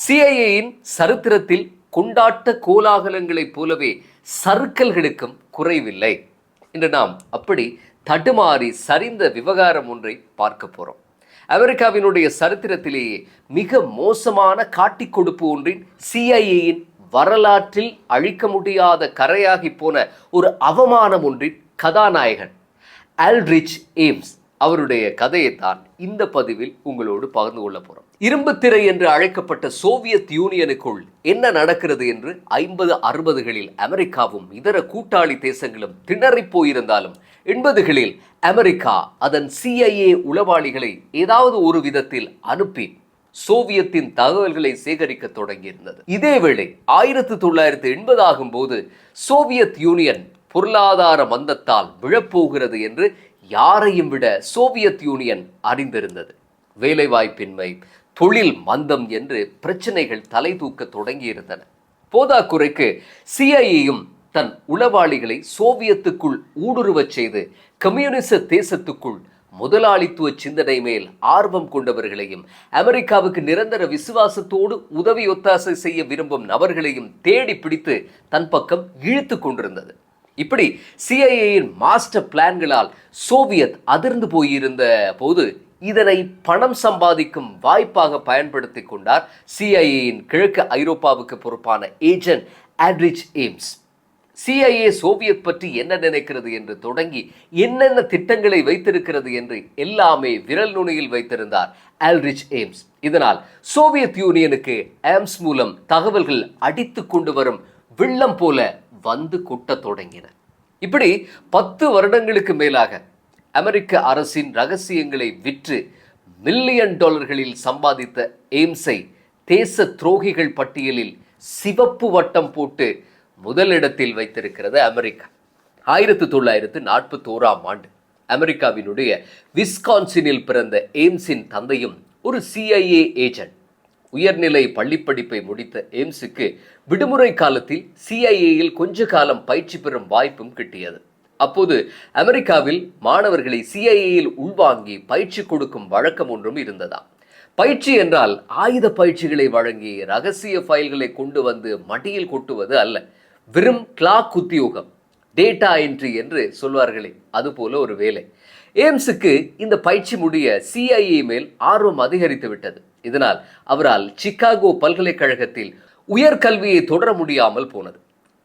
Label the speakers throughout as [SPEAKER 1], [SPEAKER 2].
[SPEAKER 1] சிஐஏயின் சரித்திரத்தில் கொண்டாட்ட கோலாகலங்களைப் போலவே சர்க்கல்களுக்கும் குறைவில்லை. இன்று நாம் அப்படி தடுமாறி சரிந்த விவகாரம் ஒன்றை பார்க்க போகிறோம் அமெரிக்காவினுடைய சரித்திரத்திலேயே மிக மோசமான காட்டிக் கொடுப்பு ஒன்றின் சிஐஏயின் வரலாற்றில் அழிக்க முடியாத கரையாகி போன ஒரு அவமானம் ஒன்றின் கதாநாயகன் ஆல்ரிச் ஏம்ஸ் அவருடைய கதையைத்தான் இந்த பதிவில் உங்களோடு பகிர்ந்து கொள்ள போகிறோம் இரும்பு திரை என்று அழைக்கப்பட்ட சோவியத் யூனியனுக்குள் என்ன நடக்கிறது என்று ஐம்பது அறுபதுகளில் அமெரிக்காவும் இதர கூட்டாளி தேசங்களும் திணறிப் போயிருந்தாலும் எண்பதுகளில் அமெரிக்கா அதன் சிஐஏ உளவாளிகளை ஏதாவது ஒரு விதத்தில் அனுப்பி சோவியத்தின் தகவல்களை சேகரிக்க தொடங்கியிருந்தது. இதேவேளை ஆயிரத்தி தொள்ளாயிரத்தி எண்பது ஆகும் போது சோவியத் யூனியன் பொருளாதார மந்தத்தால் விழப்போகிறது என்று யாரையும் விட சோவியத் யூனியன் அறிந்திருந்தது. வேலைவாய்ப்பின்மை தொழில் மந்தம் என்று பிரச்சனைகள் தலை தூக்க தொடங்கியிருந்தன. போதாக்குறைக்கு சிஐஏயும் தன் உளவாளிகளை சோவியத்துக்குள் ஊடுருவச் செய்து கம்யூனிச தேசத்துக்குள் முதலாளித்துவ சிந்தனை மேல் ஆர்வம் கொண்டவர்களையும் அமெரிக்காவுக்கு நிரந்தர விசுவாசத்தோடு உதவி ஒத்தாசை செய்ய விரும்பும் நபர்களையும் தேடி பிடித்து தன் பக்கம் இழுத்து கொண்டிருந்தது. இப்படி சிஐஏயின் மாஸ்டர் பிளான்களால் சோவியத் அதிர்ந்து போயிருந்த போது இதனை பணம் சம்பாதிக்கும் வாய்ப்பாக பயன்படுத்தி கொண்டார் சிஐஏயின் கிழக்கு ஐரோப்பாவுக்கு பொறுப்பான agent Aldrich Ames. CIA Soviet பற்றி என்ன நினைக்கிறது என்று தொடங்கி என்னென்ன திட்டங்களை வைத்திருக்கிறது என்று எல்லாமே விரல் நுனியில் வைத்திருந்தார் ஆல்ரிச் எய்ம்ஸ். இதனால் சோவியத் யூனியனுக்கு ஏம்ஸ் மூலம் தகவல்கள் அடித்து கொண்டு வரும் வெள்ளம் போல வந்து கொட்டத் தொடங்கின. இப்படி பத்து வருடங்களுக்கு மேலாக அமெரிக்க அரசின் ரகசியங்களை விற்று மில்லியன் டாலர்களில் சம்பாதித்த எய்ம்ஸை தேச துரோகிகள் பட்டியலில் சிவப்பு வட்டம் போட்டு முதலிடத்தில் வைத்திருக்கிறது அமெரிக்கா. ஆயிரத்தி தொள்ளாயிரத்து நாற்பத்தோராம் ஆண்டு அமெரிக்காவினுடைய விஸ்கான்சினில் பிறந்த எய்ம்ஸின் தந்தையும் ஒரு சிஐஏ ஏஜென்ட் உயர்நிலை பள்ளிப்படிப்பை முடித்த எய்ம்ஸுக்கு விடுமுறை காலத்தில் சிஐஏயில் கொஞ்ச காலம் பயிற்சி பெறும் வாய்ப்பும் கிட்டியது. அப்போது அமெரிக்காவில் மாணவர்களை சிஐஏயில் உள்வாங்கி பயிற்சி கொடுக்கும் வழக்கம் ஒன்றும் இருந்ததாம் பயிற்சி என்றால் ஆயுத பயிற்சிகளை வழங்கி ரகசிய ஃபைல்களை கொண்டு வந்து மடியில் கொட்டுவது அல்ல வெறும் கிளாக் உத்தியோகம் டேட்டா என்ட்ரி என்று சொல்வார்களே அதுபோல ஒரு வேலை. ஏம்ஸுக்கு இந்த பயிற்சி முடிய சிஐஏ மேல் ஆர்வம் அதிகரித்து விட்டது. இதனால் அவரால் சிகாகோ பல்கலைக்கழகத்தில் உயர்கல்வியை தொடர முடியாமல் போனது.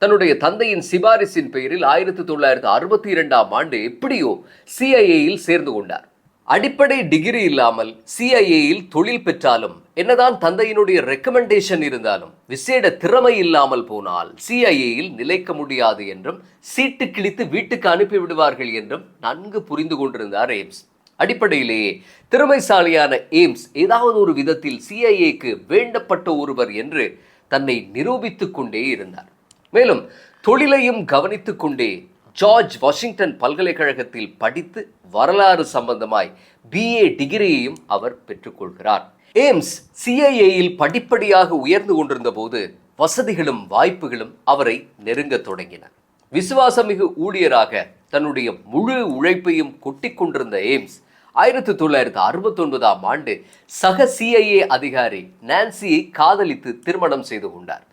[SPEAKER 1] தன்னுடைய தந்தையின் சிபாரிசின் பெயரில் ஆயிரத்தி தொள்ளாயிரத்தி அறுபத்தி இரண்டாம் ஆண்டு எப்படியோ சிஐஏயில் சேர்ந்து கொண்டார். அடிப்படை டிகிரி இல்லாமல் சிஐஏயில் தொழில் பெற்றாலும் என்னதான் தந்தையினுடைய ரெக்கமெண்டேஷன் இருந்தாலும் விசேட திறமை இல்லாமல் போனால் சிஐஏயில் நிலைக்க முடியாது என்றும் சீட்டு கிழித்து வீட்டுக்கு அனுப்பி விடுவார்கள் என்றும் நன்கு புரிந்து கொண்டிருந்தார் எய்ம்ஸ் அடிப்படையிலேயே திறமைசாலியான எய்ம்ஸ் ஏதாவது ஒரு விதத்தில் சிஐஏக்கு வேண்டப்பட்ட ஒருவர் என்று தன்னை நிரூபித்துக் கொண்டே இருந்தார். மேலும் தொழிலையும் கவனித்துக் கொண்டே ஜார்ஜ் வாஷிங்டன் பல்கலைக்கழகத்தில் படித்து வரலாறு சம்பந்தமாய் பிஏ டிகிரியையும் அவர் பெற்றுக்கொள்கிறார். ஏம்ஸ் சிஐஏயில் படிப்படியாக உயர்ந்து கொண்டிருந்த போது வசதிகளும் வாய்ப்புகளும் அவரை நெருங்க தொடங்கின. விசுவாசமிகு ஊழியராக தன்னுடைய முழு உழைப்பையும் கொட்டி கொண்டிருந்த எய்ம்ஸ் ஆயிரத்தி தொள்ளாயிரத்தி அறுபத்தி ஒன்பதாம் ஆண்டு சக சிஐஏ அதிகாரி நான்சியை காதலித்து திருமணம் செய்து கொண்டார்.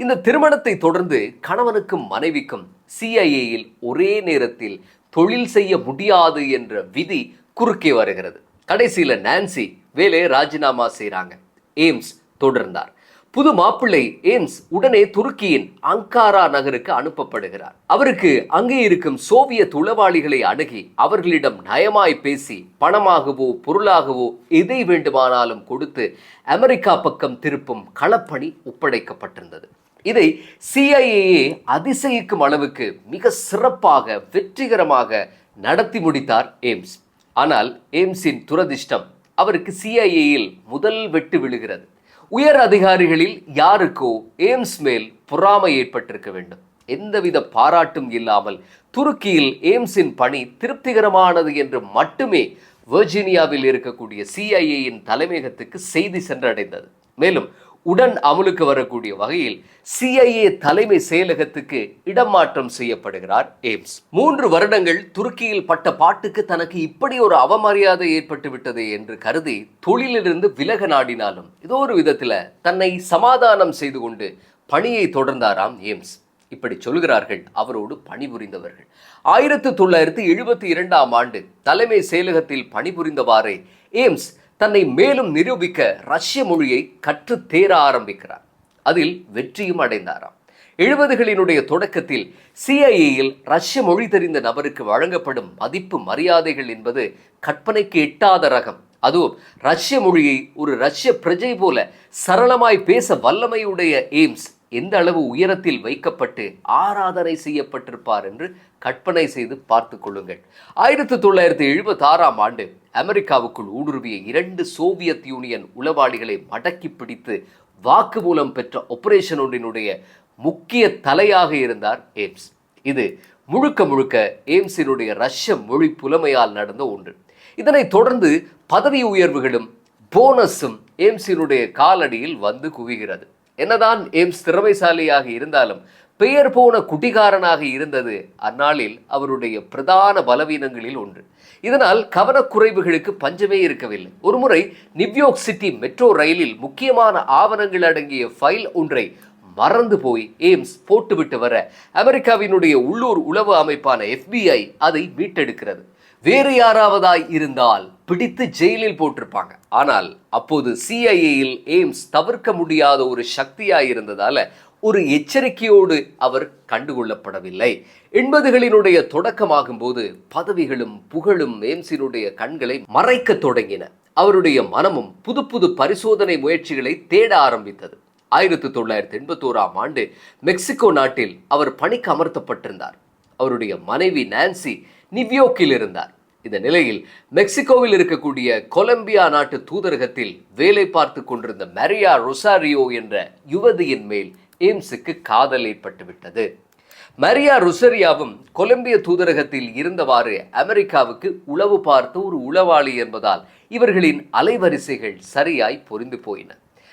[SPEAKER 1] இந்த திருமணத்தை தொடர்ந்து கணவனுக்கும் மனைவிக்கும் சிஐஏயில் ஒரே நேரத்தில் தொழில் செய்ய முடியாது என்ற விதி குறுக்கே வருகிறது. கடைசியில் நான்சி வேலையை ராஜினாமா செய்கிறாங்க எய்ம்ஸ் தொடர்ந்தார். புது மாப்பிள்ளை ஏம்ஸ் உடனே துருக்கியின் அங்காரா நகருக்கு அனுப்பப்படுகிறார். அவருக்கு அங்கே இருக்கும் சோவியத் உளவாளிகளை அணுகி அவர்களிடம் நயமாய் பேசி பணமாகவோ பொருளாகவோ எதை வேண்டுமானாலும் கொடுத்து அமெரிக்கா பக்கம் திருப்பும் களப்பணி ஒப்படைக்கப்பட்டிருந்தது. இதை சிஐஏ அதிசயிக்கும் அளவுக்கு மிக சிறப்பாக வெற்றிகரமாக நடத்தி முடித்தார் எய்ம்ஸ். ஆனால் ஏம்ஸின் துரதிர்ஷ்டம் அவருக்கு சிஐஏயில் முதல் வெட்டு விழுகிறது. உயர் அதிகாரிகளில் யாருக்கோ எய்ம்ஸ் மேல் பொறாமை ஏற்பட்டிருக்க வேண்டும். எந்தவித பாராட்டும் இல்லாமல் துருக்கியில் ஏம்ஸின் பணி திருப்திகரமானது என்று மட்டுமே வெர்ஜீனியாவில் இருக்கக்கூடிய சிஐஏயின் தலைமையகத்துக்கு செய்தி சென்றடைந்தது. மேலும் உடன் அமலுக்கு வரக்கூடிய வகையில் சிஐஏ தலைமை செயலகத்துக்கு இடமாற்றம் செய்யப்படுகிறார் ஏம்ஸ் மூன்று வருடங்கள் துருக்கியில் பட்ட பாட்டுக்கு தனக்கு இப்படி ஒரு அவமரியாதை ஏற்பட்டு விட்டது என்று கருதி தொழிலிலிருந்து விலக நாடினாலும் ஏதோ ஒரு விதத்துல தன்னை சமாதானம் செய்து கொண்டு பணியை தொடர்ந்தாராம் ஏம்ஸ் இப்படி சொல்கிறார்கள் அவரோடு பணிபுரிந்தவர்கள். ஆயிரத்து தொள்ளாயிரத்து எழுபத்தி இரண்டாம் ஆண்டு தலைமை செயலகத்தில் பணிபுரிந்தவாறே ஏம்ஸ் தன்னை மேலும் நிரூபிக்க ரஷ்ய மொழியை கற்றுத் தேர ஆரம்பிக்கிறார். அதில் வெற்றியும் அடைந்தாராம். எழுபதுகளினுடைய தொடக்கத்தில் சிஐஏயில் ரஷ்ய மொழி தெரிந்த நபருக்கு வழங்கப்படும் மதிப்பு மரியாதைகள் என்பது கற்பனைக்கு எட்டாத ரகம். அதுவும் ரஷ்ய மொழியை ஒரு ரஷ்ய பிரஜை போல சரளமாய் பேச வல்லமையுடைய எய்ம்ஸ். எந்த அளவு உயரத்தில் வைக்கப்பட்டு ஆராதனை செய்யப்பட்டிருப்பார் என்று கற்பனை செய்து பார்த்து கொள்ளுங்கள். ஆயிரத்தி தொள்ளாயிரத்தி எழுபத்தி ஆறாம் ஆண்டு அமெரிக்காவுக்குள் ஊடுருவிய இரண்டு சோவியத் யூனியன் உளவாளிகளை மடக்கி பிடித்து வாக்குமூலம் பெற்ற ஆபரேஷன் ஒன்றினுடைய முக்கிய தலையாக இருந்தார் ஏம்ஸ். இது முழுக்க முழுக்க ஏம்ஸினுடைய ரஷ்ய மொழி புலமையால் நடந்த ஒன்று. இதனைத் தொடர்ந்து பதவி உயர்வுகளும் போனஸும் ஏம்ஸினுடைய காலடியில் வந்து குவிகிறது. என்னதான் எய்ம்ஸ் திறமைசாலியாக இருந்தாலும் பெயர் போன குட்டிகாரனாக இருந்தது அந்நாளில் அவருடைய பிரதான பலவீனங்களில் ஒன்று. இதனால் கவனக்குறைவுகளுக்கு பஞ்சமே இருக்கவில்லை. ஒருமுறை நியூயோர்க் சிட்டி மெட்ரோ ரயிலில் முக்கியமான ஆவணங்கள் அடங்கிய ஃபைல் ஒன்றை மறந்து போய் எய்ம்ஸ் போட்டுவிட்டு வர அமெரிக்காவினுடைய உள்ளூர் உளவு அமைப்பான எஃபிஐ அதை மீட்டெடுக்கிறது. வேறு யாராவதாய் இருந்தால் பிடித்து ஜெயிலில் போட்டிருப்பாங்க. ஆனால் அப்போது சிஐஏயில் எய்ம்ஸ் தவிர்க்க முடியாத ஒரு சக்தியாக இருந்ததால ஒரு எச்சரிக்கையோடு அவர் கண்டுகொள்ளப்படவில்லை. எண்பதுகளினுடைய தொடக்கமாகும் போது பதவிகளும் புகழும் எய்ம்ஸினுடைய கண்களை மறைக்க தொடங்கின. அவருடைய மனமும் புது புது பரிசோதனை முயற்சிகளை தேட ஆரம்பித்தது. ஆயிரத்தி தொள்ளாயிரத்தி எண்பத்தோராம் ஆண்டு மெக்சிகோ நாட்டில் அவர் பணிக்கு அமர்த்தப்பட்டிருந்தார். அவருடைய மனைவி நான்சி நிவ்யோக்கில் இருந்தார். இந்த நிலையில் மெக்சிகோவில் இருக்கக்கூடிய கொலம்பியா நாட்டு தூதரகத்தில் வேலை பார்த்து கொண்டிருந்த மரியா ரொசாரியோ என்ற யுவதியின் மேல் எய்ம்ஸுக்கு காதல் ஏற்பட்டுவிட்டது மரியா ருசரியாவும் கொலம்பிய தூதரகத்தில் இருந்தவாறு அமெரிக்காவுக்கு உளவு பார்த்த ஒரு உளவாளி என்பதால் இவர்களின் அலைவரிசைகள் சரியாய் பொறிந்து போயின.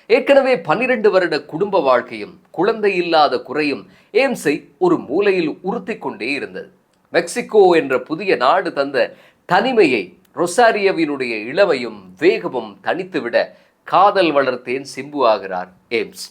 [SPEAKER 1] ஏற்கனவே பன்னிரண்டு வருட குடும்ப வாழ்க்கையும் குழந்தை இல்லாத குறையும் ஏம்ஸை ஒரு மூலையில் உறுத்தி கொண்டே இருந்தது. மெக்சிகோ என்ற புதிய நாடு தந்த தனிமையை ரொசாரியவினுடைய இளமையும் வேகமும் தனித்துவிட காதல் வளர்த்தேன் சிம்பு ஆகிறார் ஏம்ஸ்.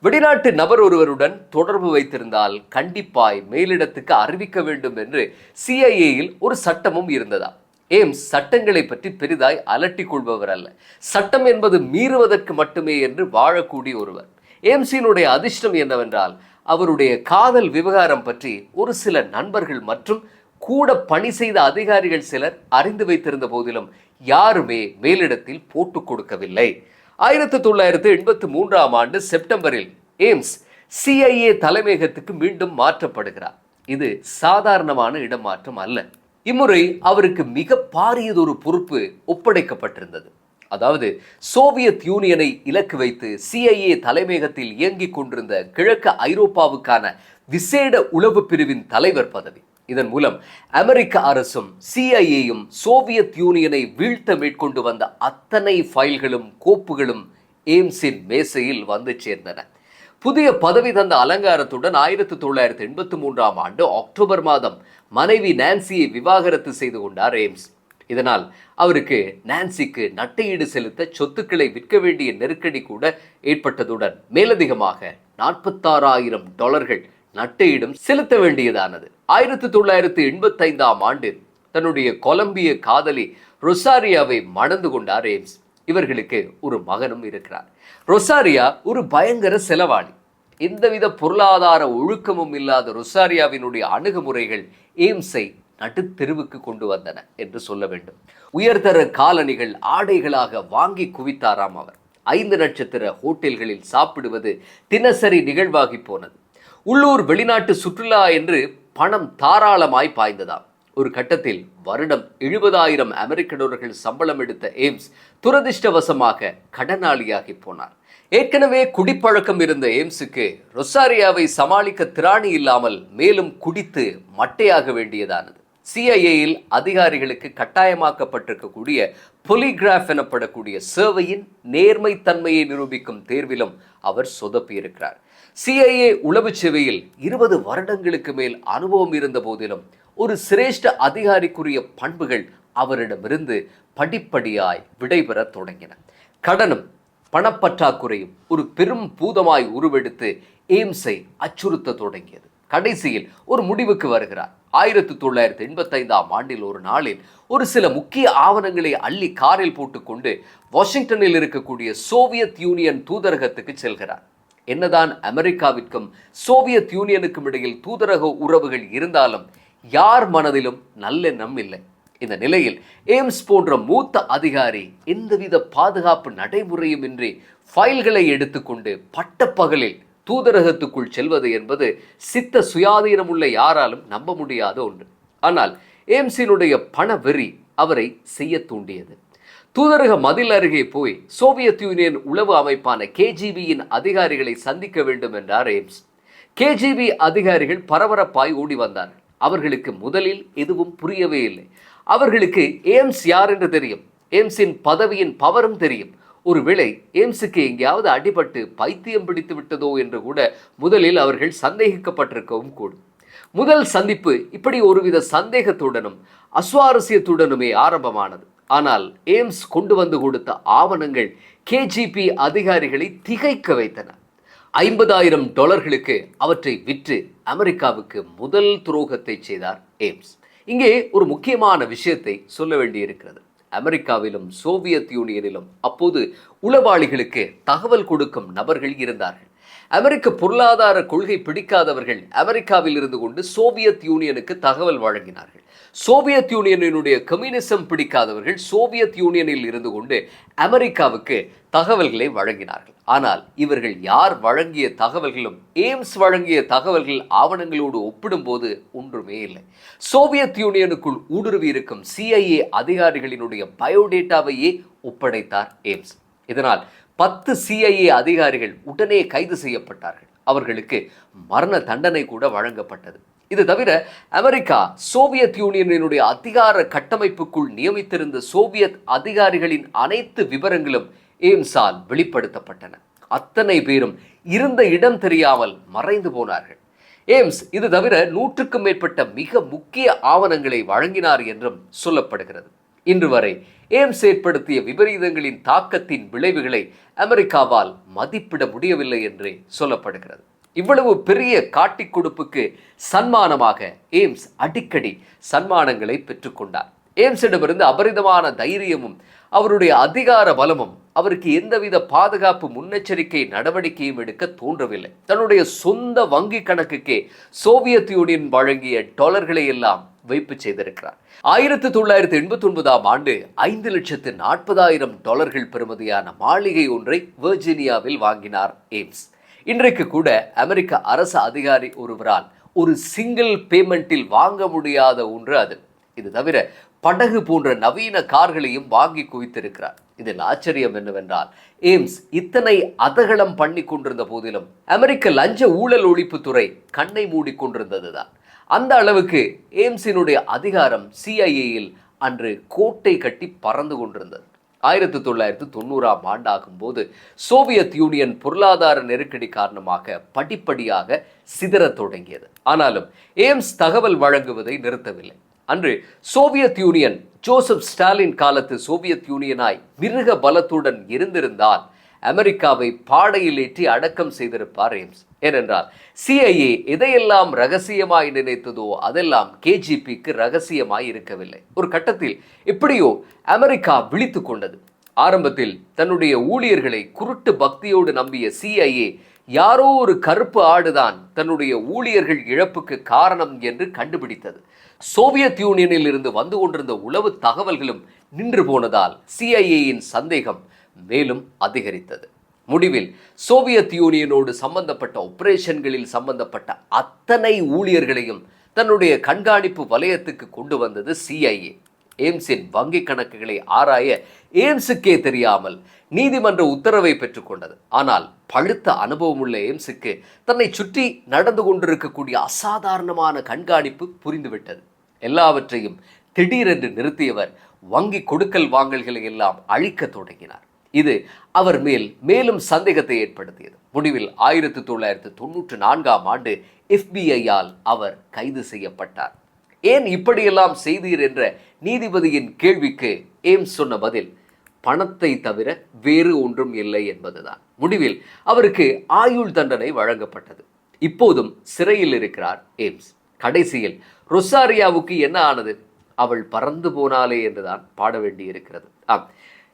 [SPEAKER 1] வெளிநாட்டு நபர் ஒருவருடன் தொடர்பு வைத்திருந்தால் கண்டிப்பாய் மேலிடத்துக்கு அறிவிக்க வேண்டும் என்று சிஐஏயில் ஒரு சட்டமும் இருந்ததா? ஏம்ஸ் சட்டங்களை பற்றி பெரிதாய் அலட்டிக் கொள்பவர் அல்ல. சட்டம் என்பது மீறுவதற்கு மட்டுமே என்று வாழக்கூடிய ஒருவர். ஏம்ஸினுடைய அதிர்ஷ்டம் என்னவென்றால் அவருடைய காதல் விவகாரம் பற்றி ஒரு சில நண்பர்கள் மற்றும் கூட பணி செய்த அதிகாரிகள் சிலர் அறிந்து வைத்திருந்த போதிலும் யாருமே மேலிடத்தில் போட்டுக் கொடுக்கவில்லை. ஆயிரத்தி தொள்ளாயிரத்து எண்பத்தி மூன்றாம் ஆண்டு செப்டம்பரில் எய்ம்ஸ் சிஐஏ தலைமையகத்துக்கு மீண்டும் மாற்றப்படுகிறார். இது சாதாரணமான இடமாற்றம் அல்ல. இம்முறை அவருக்கு மிக பாரியதொரு பொறுப்பு ஒப்படைக்கப்பட்டிருந்தது. அதாவது சோவியத் யூனியனை இலக்கு வைத்து சிஐஏ தலைமையகத்தில் இயங்கிக் கொண்டிருந்த கிழக்கு ஐரோப்பாவுக்கான விசேட உளவு பிரிவின் தலைவர் பதவி. இதன் மூலம் அமெரிக்க அரசும் சிஐஏயும் சோவியத் யூனியனை வீழ்த்த மேற்கொண்டு வந்த அத்தனை ஃபைல்களும் கோப்புகளும் எய்ம்ஸின் மேசையில் வந்து சேர்ந்தன. புதிய பதவி தந்த அலங்காரத்துடன் ஆயிரத்தி தொள்ளாயிரத்தி எண்பத்தி மூன்றாம் ஆண்டு அக்டோபர் மாதம் மனைவி நான்சியை விவாகரத்து செய்து கொண்டார் எய்ம்ஸ். இதனால் அவருக்கு நான்சிக்கு நட்டையீடு செலுத்த சொத்துக்களை விற்க வேண்டிய நெருக்கடி கூட ஏற்பட்டதுடன் மேலதிகமாக நாற்பத்தாறாயிரம் டாலர்கள் நட்டையிடம் செலுத்த வேண்டியதானது. ஆயிரத்தி தொள்ளாயிரத்தி எண்பத்தைந்தாம் ஆண்டு தன்னுடைய கொலம்பிய காதலி ரொசாரியாவை மணந்து கொண்டார் ஏம்ஸ். இவர்களுக்கு ஒரு மகனும் இருக்கிறார். ரொசாரியா ஒரு பயங்கர செலவாளி. எந்தவித பொருளாதார ஒழுக்கமும் இல்லாத ரொசாரியாவினுடைய அணுகுமுறைகள் எய்ம்ஸை நடுத்தெருவுக்கு கொண்டு வந்தன என்று சொல்ல வேண்டும். உயர்தர காலணிகள் ஆடைகளாக வாங்கி குவித்தாராம் அவர். ஐந்து நட்சத்திர ஹோட்டல்களில் சாப்பிடுவது தினசரி நிகழ்வாகி போனது. உள்ளூர் வெளிநாட்டு சுற்றுலா என்று பணம் தாராளமாய் பாய்ந்ததாம். ஒரு கட்டத்தில் வருடம் எழுபதாயிரம் அமெரிக்க டாலர்கள் சம்பளம் எடுத்த எய்ம்ஸ் துரதிர்ஷ்டவசமாக கடனாளியாகி போனார். ஏற்கனவே குடிப்பழக்கம் இருந்த எய்ம்ஸுக்கு ரொசாரியாவை சமாளிக்க திராணி இல்லாமல் மேலும் குடித்து மட்டையாக வேண்டியதானது. சிஐஏயில் அதிகாரிகளுக்கு கட்டாயமாக்கப்பட்டிருக்கக்கூடிய பொலிகிராஃப் எனப்படக்கூடிய சேவையின் நேர்மைத்தன்மையை நிரூபிக்கும் தேர்விலும் அவர் சொதப்பியிருக்கிறார். சிஐஏ உளவு சேவையில் இருபது வருடங்களுக்கு மேல் அனுபவம் இருந்த போதிலும் ஒரு சிரேஷ்ட அதிகாரிக்குரிய பண்புகள் அவரிடமிருந்து படிப்படியாய் விடைபெறத் தொடங்கின. கடனும் பணப்பற்றாக்குறையும் ஒரு பெரும் பூதமாய் உருவெடுத்து எய்ம்ஸை அச்சுறுத்த தொடங்கியது. கடைசியில் ஒரு முடிவுக்கு வருகிறார். ஆயிரத்தி தொள்ளாயிரத்தி எண்பத்தைந்தாம் ஆண்டில் ஒரு நாளில் ஒரு சில முக்கிய ஆவணங்களை அள்ளி காரில் போட்டுக்கொண்டு வாஷிங்டனில் இருக்கக்கூடிய சோவியத் யூனியன் தூதரகத்துக்கு செல்கிறார். என்னதான் அமெரிக்காவிற்கும் சோவியத் யூனியனுக்கும் இடையில் தூதரக உறவுகள் இருந்தாலும் யார் மனதிலும் நல்லெண்ணம் இல்லை. இந்த நிலையில் எய்ம்ஸ் போன்ற மூத்த அதிகாரி எந்தவித பாதுகாப்பு நடைமுறையும் இன்றி ஃபைல்களை எடுத்துக்கொண்டு பட்டப்பகலில் தூதரகத்துக்குள் செல்வது என்பது சித்த சுயாதீனம் உள்ள யாராலும் நம்ப முடியாத ஒன்று. ஆனால் எய்ம்ஸினுடைய பண வெறி அவரை செய்ய தூண்டியது. தூதரக மதில் அருகே போய் சோவியத் யூனியன் உளவு அமைப்பான கேஜிபியின் அதிகாரிகளை சந்திக்க வேண்டும் என்றார் எய்ம்ஸ். கேஜிபி அதிகாரிகள் பரபரப்பாய் ஓடி வந்தார் அவர்களுக்கு முதலில் எதுவும் புரியவே இல்லை. அவர்களுக்கு ஏம்ஸ் யார் என்று தெரியும். ஏம்ஸின் பதவியின் பவரும் தெரியும். ஒருவேளை ஏம்ஸுக்கு எங்கேயாவது அடிபட்டு பைத்தியம் பிடித்து விட்டதோ என்று கூட முதலில் அவர்கள் சந்தேகிக்கப்பட்டிருக்கவும் கூடும். முதல் சந்திப்பு இப்படி ஒருவித சந்தேகத்துடனும் அஸ்வாரஸ்யத்துடனுமே ஆரம்பமானது. ஆனால் ஏம்ஸ் கொண்டு வந்து கொடுத்த ஆவணங்கள் கேஜிபி அதிகாரிகளை திகைக்க வைத்தன. ஐம்பதாயிரம் டாலர்களுக்கு அவற்றை விற்று அமெரிக்காவுக்கு முதல் துரோகத்தை செய்தார் ஏம்ஸ். இங்கே ஒரு முக்கியமான விஷயத்தை சொல்ல வேண்டியிருக்கிறது. அமெரிக்காவிலும் சோவியத் யூனியனிலும் அப்போது உளவாளிகளுக்கு தகவல் கொடுக்கும் நபர்கள் இருந்தார்கள். அமெரிக்க பொருளாதார கொள்கை பிடிக்காதவர்கள் அமெரிக்காவில் இருந்து கொண்டு சோவியத் யூனியனுக்கு தகவல் வழங்கினார்கள். சோவியத் யூனியனினுடைய கம்யூனிசம் பிடிக்காதவர்கள் சோவியத் யூனியனில் இருந்து கொண்டு அமெரிக்காவுக்கு தகவல்களை வழங்கினார்கள். ஆனால் இவர்கள் யார் வழங்கிய தகவல்களும் எய்ம்ஸ் வழங்கிய தகவல்கள் ஆவணங்களோடு ஒப்பிடும்போது ஒன்றுமே இல்லை. சோவியத் யூனியனுக்குள் ஊடுருவி இருக்கும் சிஐஏ அதிகாரிகளினுடைய பயோடேட்டாவையே ஒப்படைத்தார் ஏம்ஸ் இதனால் பத்து சிஐஏ அதிகாரிகள் உடனே கைது செய்யப்பட்டார்கள். அவர்களுக்கு மரண தண்டனை கூட வழங்கப்பட்டது. இது தவிர அமெரிக்கா சோவியத் யூனியனினுடைய அதிகார கட்டமைப்புக்குள் நியமித்திருந்த சோவியத் அதிகாரிகளின் அனைத்து விவரங்களும் எய்ம்ஸால் வெளிப்படுத்தப்பட்டன. அத்தனை பேரும் இருந்த இடம் தெரியாமல் மறைந்து போனார்கள். ஏம்ஸ் இது தவிர நூற்றுக்கும் மேற்பட்ட மிக முக்கிய ஆவணங்களை வழங்கினார் என்றும் சொல்லப்படுகிறது. இன்று வரை ஏம்ஸ் ஏற்படுத்திய விபரீதங்களின் தாக்கத்தின் விளைவுகளை அமெரிக்காவால் மதிப்பிட முடியவில்லை என்றே சொல்லப்படுகிறது. இவ்வளவு பெரிய காட்டிக் கொடுப்புக்கு சன்மானமாக ஏம்ஸ் அடிக்கடி சன்மானங்களை பெற்றுக்கொண்டார். ஏம்ஸிடமிருந்து அபரிதமான தைரியமும் அவருடைய அதிகார பலமும் அவருக்கு எந்தவித பாதுகாப்பு முன்னெச்சரிக்கை நடவடிக்கையும் எடுக்க தோன்றவில்லை. தன்னுடைய சொந்த வங்கி கணக்குக்கே சோவியத் யூனியன் வழங்கிய டாலர்களை எல்லாம் வைப்பு செய்திருக்கிறார். ஆயிரத்தி தொள்ளாயிரத்தி எண்பத்தி ஒன்பதாம் ஆண்டு ஐந்து லட்சத்து நாற்பதாயிரம் டாலர்கள் பெறுமதியான மாளிகை ஒன்றை வெர்ஜீனியாவில் வாங்கினார் எய்ம்ஸ். இன்றைக்கு கூட அமெரிக்க அரசு அதிகாரி ஒருவரால் ஒரு சிங்கிள் பேமெண்ட்டில் வாங்க முடியாத ஒன்று அது. இது தவிர படகு போன்ற நவீன கார்களையும் வாங்கி குவித்திருக்கிறார். இதில் ஆச்சரியம் என்னவென்றால் எய்ம்ஸ் இத்தனை அதகலம் பண்ணி கொண்டிருந்த போதிலும் அமெரிக்க லஞ்ச ஊழல் ஒழிப்புத்துறை கண்ணை மூடி கொண்டிருந்ததுதான். அந்த அளவுக்கு எய்ம்ஸினுடைய அதிகாரம் சிஐஏயில் அன்று கோட்டை கட்டி பறந்து கொண்டிருந்தது. ஆயிரத்தி தொள்ளாயிரத்தி தொண்ணூறாம் ஆண்டாகும் போது சோவியத் யூனியன் பொருளாதார நெருக்கடி காரணமாக படிப்படியாக சிதறத் தொடங்கியது. ஆனாலும் எய்ம்ஸ் தகவல் வழங்குவதை நிறுத்தவில்லை. அன்று சோவியத் யூனியன் ஜோசப் ஸ்டாலின் காலத்து சோவியத் யூனியனாய் மிருக பலத்துடன் இருந்திருந்தால் அமெரிக்காவை பாடையில் ஏற்றி அடக்கம் செய்திருப்பார் எய்ம்ஸ் ஏனென்றால் சிஐஏ எதையெல்லாம் ரகசியமாய் நினைத்ததோ அதெல்லாம் கேஜிபிக்கு ரகசியமாய் இருக்கவில்லை. ஒரு கட்டத்தில் எப்படியோ அமெரிக்கா விழித்து கொண்டது. ஆரம்பத்தில் தன்னுடைய ஊழியர்களை குருட்டு பக்தியோடு நம்பிய சிஐஏ யாரோ ஒரு கருப்பு ஆடுதான் தன்னுடைய ஊழியர்கள் இழப்புக்கு காரணம் என்று கண்டுபிடித்தது. சோவியத் யூனியனில் இருந்து வந்து கொண்டிருந்த உளவு தகவல்களும் நின்று போனதால் சிஐஏயின் சந்தேகம் மேலும் அதிகரித்தது. முடிவில் சோவியத் யூனியனோடு சம்பந்தப்பட்ட ஆபரேஷன்களில் சம்பந்தப்பட்ட அத்தனை ஊழியர்களையும் தன்னுடைய கண்காணிப்பு வலயத்துக்கு கொண்டு வந்தது சிஐஏ ஏம்ஸின் வங்கி கணக்குகளை ஆராய ஏம்ஸுக்கே தெரியாமல் நீதிமன்ற உத்தரவை பெற்றுக்கொண்டது ஆனால் பழுத்த அனுபவமுள்ள ஏம்ஸுக்கு தன்னை சுற்றி நடந்து கொண்டிருக்கக்கூடிய அசாதாரணமான கண்காணிப்பு புரிந்துவிட்டது. எல்லாவற்றையும் திடீரென்று நிறுத்தியவர் வங்கி கொடுக்கல் வாங்கல்களை எல்லாம் அழிக்க தொடங்கினார். இது அவர் மேல் மேலும் சந்தேகத்தை ஏற்படுத்தியது. முடிவில் ஆயிரத்தி தொள்ளாயிரத்தி தொண்ணூற்று நான்காம் ஆண்டு எஃபிஐயால் அவர் கைது செய்யப்பட்டார். ஏன் இப்படியெல்லாம் செய்தீர் என்ற நீதிபதியின் கேள்விக்கு ஏம்ஸ் சொன்ன பதில் பணத்தை தவிர வேறு ஒன்றும் இல்லை என்பதுதான். முடிவில் அவருக்கு ஆயுள் தண்டனை வழங்கப்பட்டது. இப்போதும் சிறையில் இருக்கிறார் ஏம்ஸ். கடைசியில் ரொசாரியாவுக்கு என்ன ஆனது? அவள் பறந்து போனாலே என்றுதான் பாட வேண்டியிருக்கிறது. ஆம்.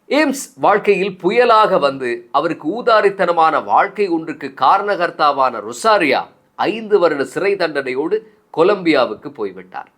[SPEAKER 1] ஏம்ஸ் வாழ்க்கையில் புயலாக வந்து அவருக்கு ஊதாரித்தனமான வாழ்க்கை ஒன்றுக்கு காரணகர்த்தாவான ரொசாரியா ஐந்து வருட சிறை தண்டனையோடு கொலம்பியாவுக்கு போய்விட்டார்.